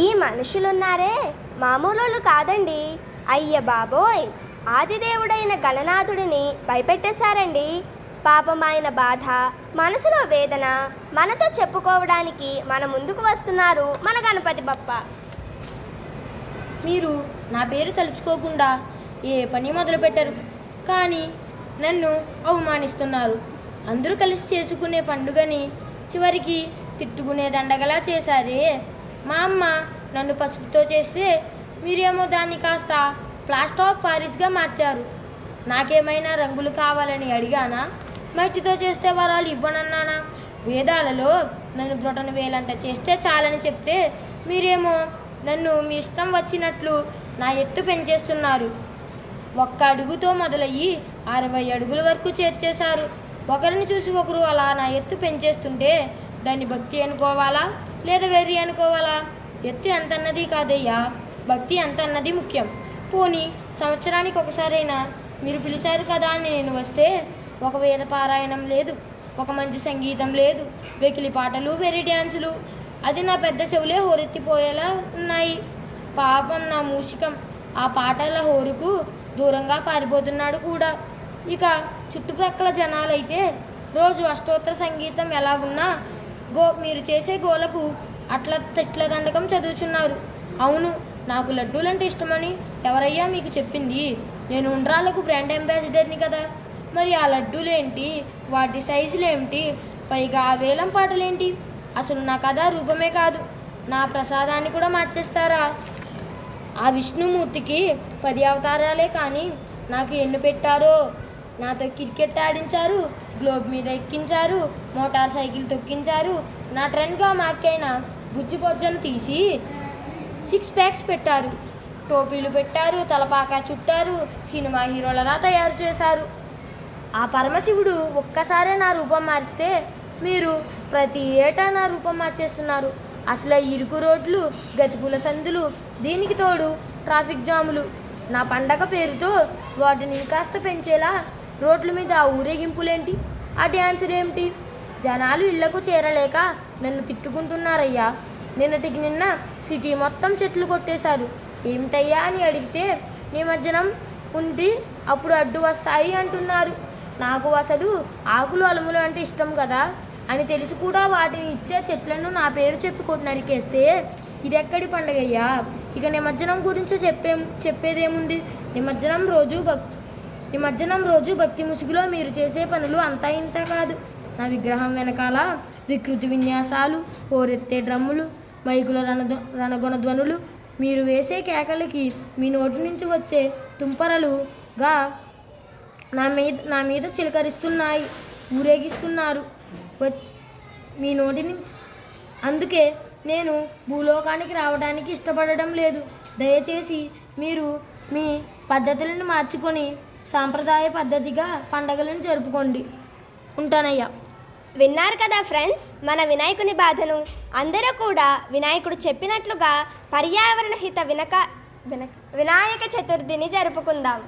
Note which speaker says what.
Speaker 1: ఈ మనుషులున్నారే. మామూలు కాదండి. అయ్య బాబోయ్! ఆదిదేవుడైన గణనాథుడిని భయపెట్టేశారండి. పాపం ఆయన బాధ మనసులో వేదన మనతో చెప్పుకోవడానికి మన ముందుకు వస్తున్నారు మన గణపతి బప్ప.
Speaker 2: మీరు నా పేరు తలుచుకోకుండా ఏ పని మొదలు పెట్టరు కానీ నన్ను అవమానిస్తున్నారు. అందరూ కలిసి చేసుకునే పండుగని చివరికి తిట్టుకునే దండగలా చేశారే. మా అమ్మ నన్ను పసుపుతో చేస్తే మీరేమో దాన్ని కాస్త ప్లాస్టర్ ఆఫ్ పారిస్గా మార్చారు. నాకేమైనా రంగులు కావాలని అడిగానా? మట్టితో చేస్తే వరాలు ఇవ్వనన్నానా? వేదాలలో నన్ను బ్రొటను వేలంత చేస్తే చాలని చెప్తే మీరేమో నన్ను మీ ఇష్టం వచ్చినట్లు నా ఎత్తు పెంచేస్తున్నారు. ఒక్క అడుగుతో మొదలయ్యి అరవై అడుగుల వరకు చేర్చేశారు. ఒకరిని చూసి ఒకరు అలా నా ఎత్తు పెంచేస్తుంటే దాన్ని భక్తి అనుకోవాలా? లేదా వెర్రి అనుకోవాలా? ఎత్తు ఎంత అన్నది కాదయ్యా? భక్తి ఎంత అన్నది ముఖ్యం. పోనీ సంవత్సరానికి ఒకసారైనా మీరు పిలిచారు కదా అని నేను వస్తే ఒక వేద పారాయణం లేదు ఒక మంచి సంగీతం లేదు వెకిలి పాటలు వెర్రి డ్యాన్సులు. అది నా పెద్ద చెవులే హోరెత్తిపోయేలా ఉన్నాయి. పాపం నా మూషికం. ఆ పాటల హోరుకు దూరంగా పారిపోతున్నాడు కూడా. ఇక చుట్టుప్రక్కల జనాలైతే రోజు అష్టోత్తర సంగీతం ఎలాగున్నా గో మీరు చేసే గోలకు అట్ల తిట్ల దండకం చదువుచున్నారు. అవును నాకు లడ్డూలంటే ఇష్టమని ఎవరయ్యా మీకు చెప్పింది? నేను ఉండ్రాలకు బ్రాండ్ అంబాసిడర్ని కదా. మరి ఆ లడ్డూలు ఏంటి వాటి సైజులు ఏమిటి పైగా ఆ వేలం పాటలేంటి? అసలు నా కథ రూపమే కాదు. నా ప్రసాదాన్ని కూడా మార్చేస్తారా? ఆ విష్ణుమూర్తికి పది అవతారాలే కానీ నాకు ఎన్ను పెట్టారో? నాతో క్రికెట్ ఆడించారు గ్లోబ్ మీద ఎక్కించారు మోటార్ సైకిల్ తొక్కించారు. నా ట్రెండ్గా మార్కైన బుజ్జి పొజ్జను తీసి సిక్స్ ప్యాక్స్ పెట్టారు. టోపీలు పెట్టారు తలపాక చుట్టారు సినిమా హీరోలలా తయారు చేశారు. ఆ పరమశివుడు ఒక్కసారే నా రూపం మారిస్తే మీరు ప్రతి ఏటా నా రూపం మార్చేస్తున్నారు. అసలు ఇరుకు రోడ్లు గతుకుల సందులు దీనికి తోడు ట్రాఫిక్ జాములు. నా పండగ పేరుతో వాటిని కాస్త పెంచేలా రోడ్ల మీద ఆ ఊరేగింపులేంటి? ఆ డ్యాన్సులేమిటి జనాలు ఇళ్ళకు చేరలేక నన్ను తిట్టుకుంటున్నారయ్యా. నిన్నటికి నిన్న సిటీ మొత్తం చెట్లు కొట్టేశారు. ఏమిటయ్యా అని అడిగితే నిమజ్జనం ఉంది అప్పుడు అడ్డు వస్తాయి అంటున్నారు. నాకు అసలు ఆకులు అలుములు అంటే ఇష్టం కదా అని తెలిసి కూడా వాటిని ఇచ్చే చెట్లను నా పేరు చెప్పి నరికేస్తే ఇది ఎక్కడి పండగయ్యా? ఇక నిమజ్జనం గురించి చెప్పే చెప్పేదేముంది? నిమజ్జనం రోజు భక్ నిమజ్జనం రోజు భక్తి ముసుగులో మీరు చేసే పనులు అంతా ఇంత కాదు. నా విగ్రహం వెనకాల వికృతి విన్యాసాలు హోరెత్తే డ్రమ్ములు మైకుల రణధ్వ రణగొన ధ్వనులు. మీరు వేసే కేకలకి మీ నోటి నుంచి వచ్చే తుంపరలుగా నా మీద నా మీద చిలకరిస్తున్నాయి ఊరేగిస్తున్నారు. మీ నోటి నుంచి అందుకే నేను భూలోకానికి రావడానికి ఇష్టపడడం లేదు. దయచేసి మీరు మీ పద్ధతులను మార్చుకొని సాంప్రదాయ పద్ధతిగా పండగలను జరుపుకోండి. ఉంటానయ్యా.
Speaker 1: విన్నారు కదా ఫ్రెండ్స్ మన వినాయకుని బాధను. అందరూ కూడా వినాయకుడు చెప్పినట్లుగా పర్యావరణ హిత వినక వినక వినాయక చతుర్థిని జరుపుకుందాం.